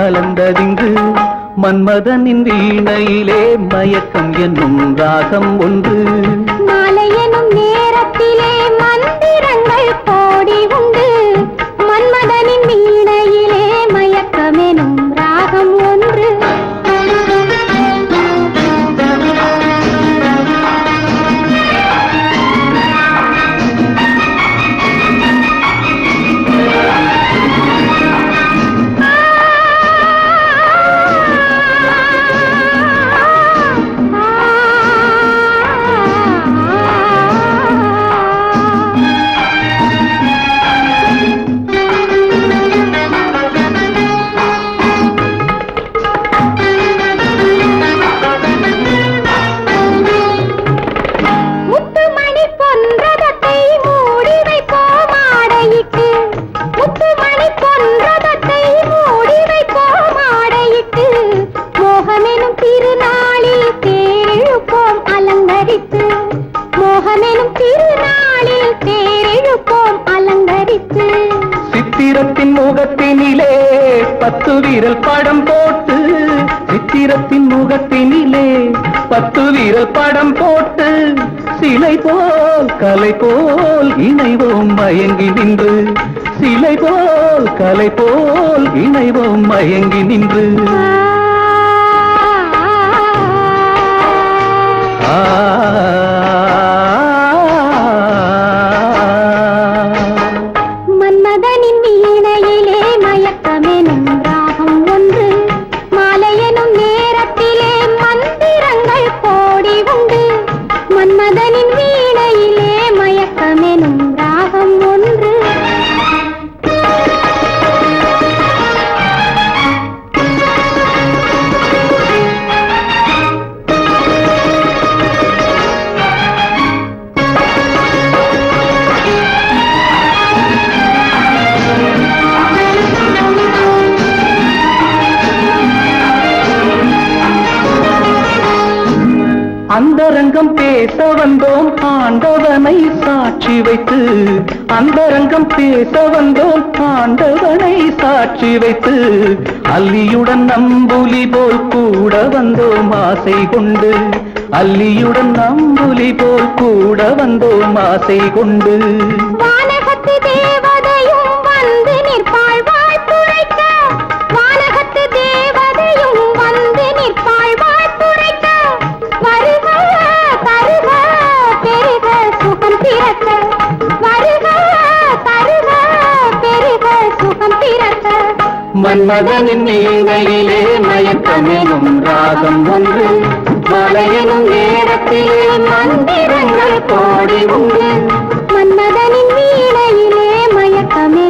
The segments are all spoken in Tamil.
கலந்ததிங்கு மன்மதனின் வீணையிலே மயக்கம் என்னும் ராகம் ஒன்று. பத்து வீரல் படம் போட்டு சித்திரத்தின் முகத்தினிலே பத்து வீரல் படம் போட்டு சிலை போல் கலை போல் இணைவோம் மயங்கி நின்று. சிலை போல் கலை போல் இணைவோம் மயங்கி நின்று. ஆ அந்தரங்கம் பேச வந்தோம். ஆண்டவனை சாட்சி வைத்து அந்தரங்கம் பேச வந்தோம். ஆண்டவனை சாட்சி வைத்து அல்லியுடன் நம்புலி போல் கூட வந்தோம். ஆசை கொண்டு அல்லியுடன் நம்புலி போல் கூட வந்தோம். ஆசை கொண்டு மன்மதனின் நீனையிலே மயக்கமெனும் ராகம் ஒன்று. மலையெனும் நேரத்திலே மந்திரங்கள் கோடி உண்டு. மன்மதனின் வீணையிலே மயக்கமே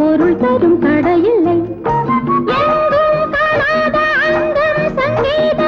பொருள் தரும் கடையில்லை. சங்கீத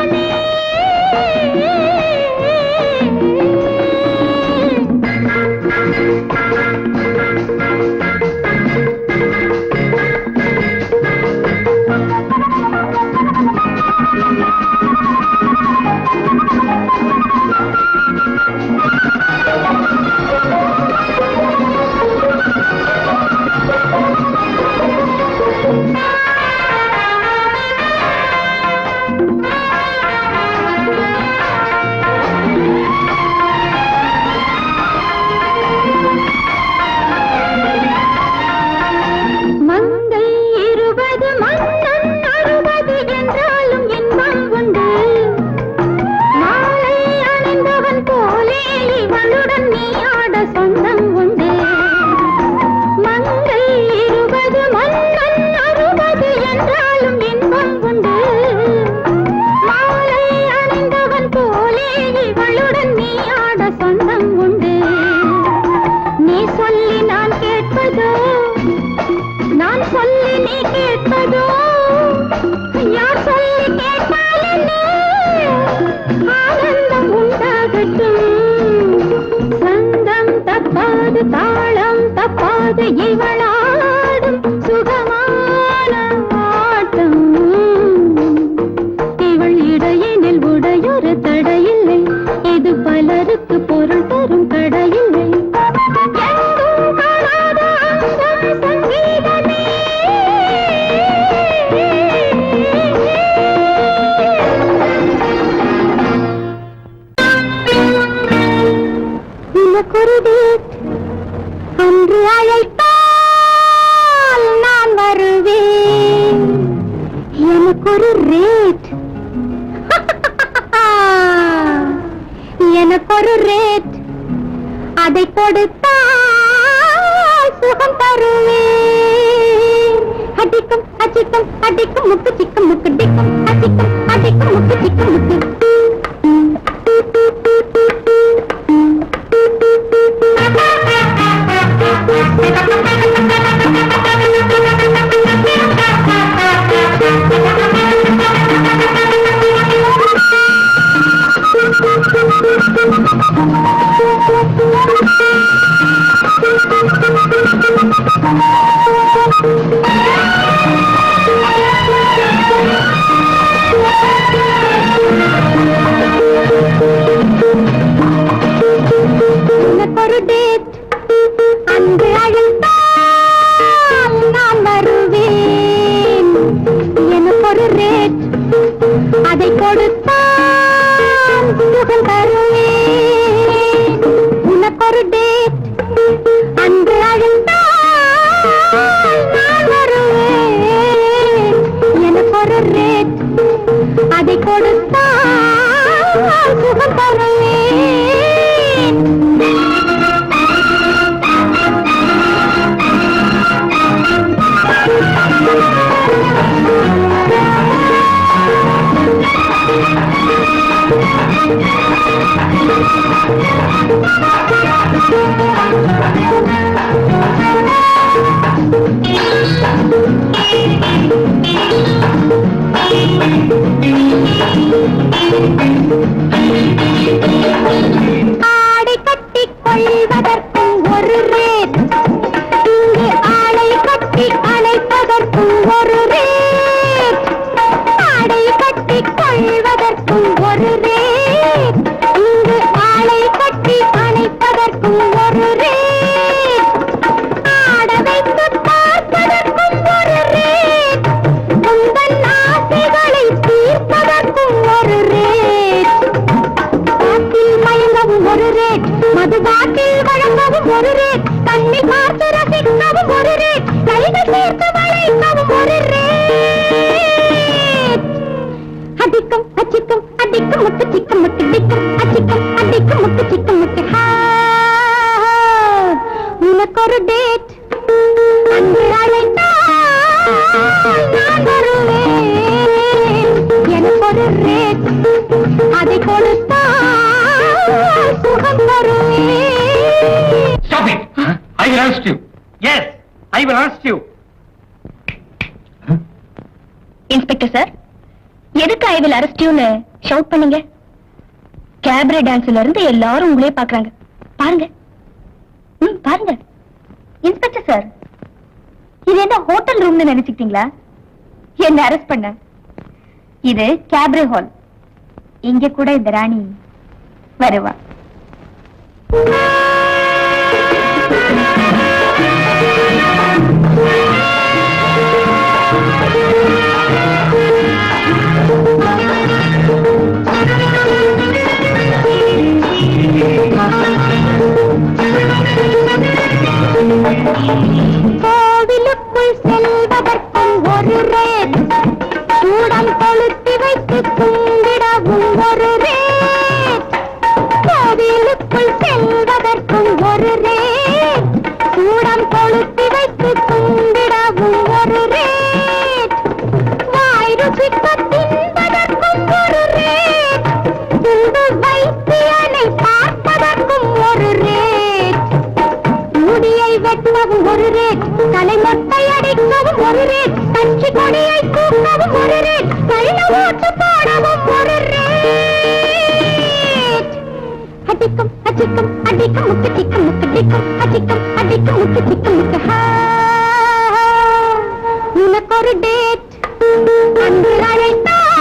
பொருள் தரும் கடல் అడిక్కు ముక్కు చిక్కు ముక్కు డిక్కు అడిక్కు అడిక్కు ముక్కు చిక్కు ముక్కు சிக்கம் முட்டு டிக்கம் அச்சிக்கம் அடிக்கும் முட்டு சிக்கம் முட்டு. உனக்கு ஒரு date Yes, I will arrest you. Inspector sir எதுக்கு ஐ வில் அரெஸ்ட் யூன்னு ஷவுட் பண்ணீங்க? கேபரே டான்ஸ்ல இருந்து எல்லாரும் உங்களே பாக்குறாங்க பாருங்க. ம் பாருங்க. இன்ஸ்பெக்டர் சார் இது என்ன ஹோட்டல் ரூம்னு நினைச்சுக்கிட்டீங்களா? என்ன அரெஸ்ட் பண்ண? இது கேப்ரே ஹால். இங்க கூட இந்த ராணி வருவா. அடிக்கும் அடிக்கும் அடிக்கும் முக்கு சிக்கும் முக்கு டிக்கும் அடிக்கும் அடிக்கும் முக்கு சிக்கும் முக்கு உனக்கு ஒரு டேட் அன்று அழைத்தால்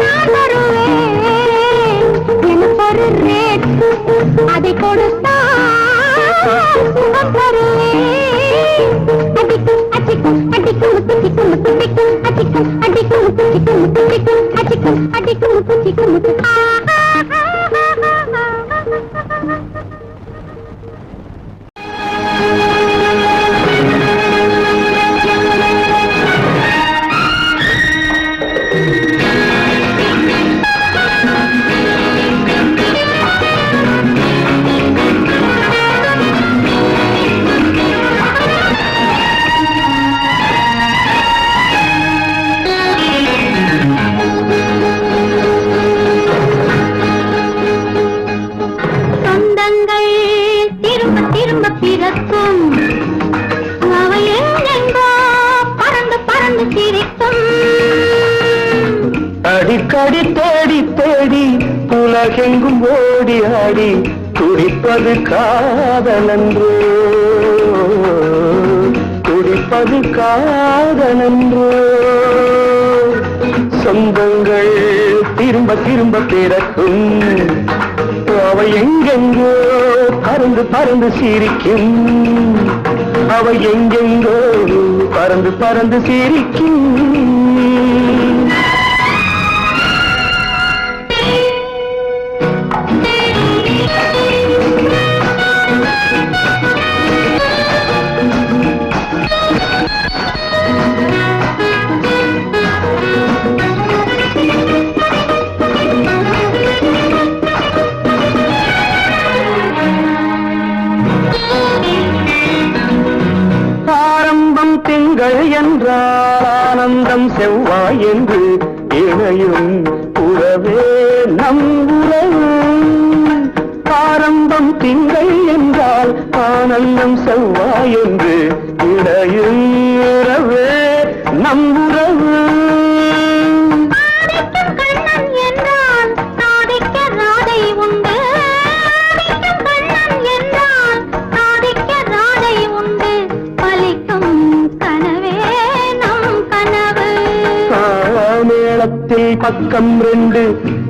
நான் வருவேன். எனக்கு ஒரு ரேட் அதை கொடுத்தால் சுகம் தருவேன். அடிக்கும் அடிக்கும் அடிக்கும் முக்கு சிக்கும் முக்கு டிக்கும் அடிக்கும் அடிக்கும் முக்கு சிக்கும் முக்கு டிக்கும் அடிக்கும் அடிக்கும் முக்கு சிக்கும் முக்கு ஆ, ஆ. அடிக்கடி தேடி தேடி உலகெங்கும் ஓடி ஆடி துடிப்பது காதலன்றோ. துடிப்பது காதலன்றோ. சொந்தங்கள் திரும்ப திரும்ப பிறக்கும். அவை எங்கெங்கோ பறந்து பறந்து சிரிக்கும். அவை எங்கெங்கோ பறந்து பறந்து சிரிக்கும். கனவு மேளத்தில் பக்கம் ரெண்டு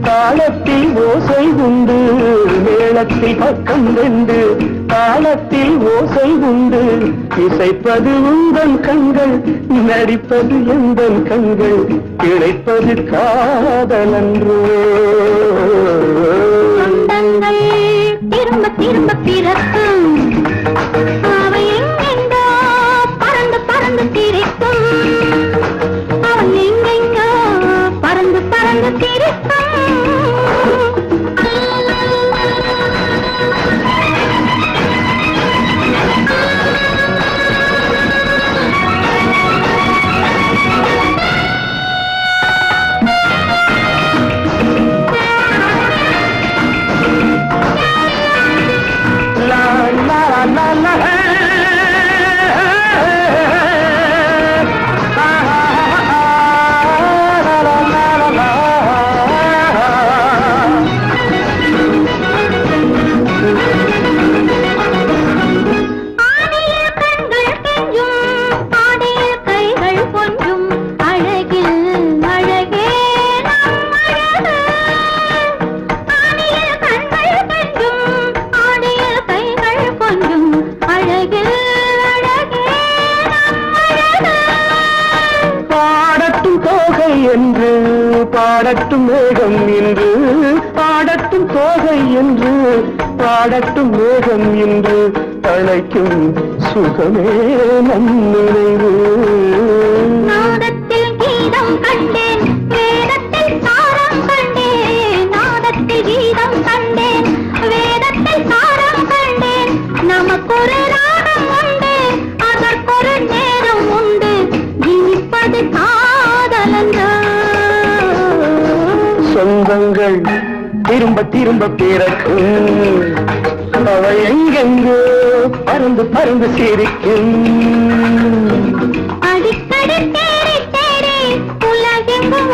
தாளத்தில் ஓசை உண்டு. மேளத்தில் பக்கம் ரெண்டு தாளத்தில் ஓசை உண்டு. இசைப்பது உங்கள் கண்கள் நடிப்பது எங்கள் கண்கள் கிடைப்பது காதலன்றோ பாடட்டும் மேகம் என்று பாடட்டும் தோகை என்று பாடட்டும் மேகம் என்று அழைக்கும் சுகமே நம் நினைவு. நமக்கு ஒரு திரும்ப திரும்ப பிறக்கும். அவள் எங்கெங்கோ பறந்து பறந்து சிரிக்கும். அடிக்கடி தேடி தேடி உலகெங்கும்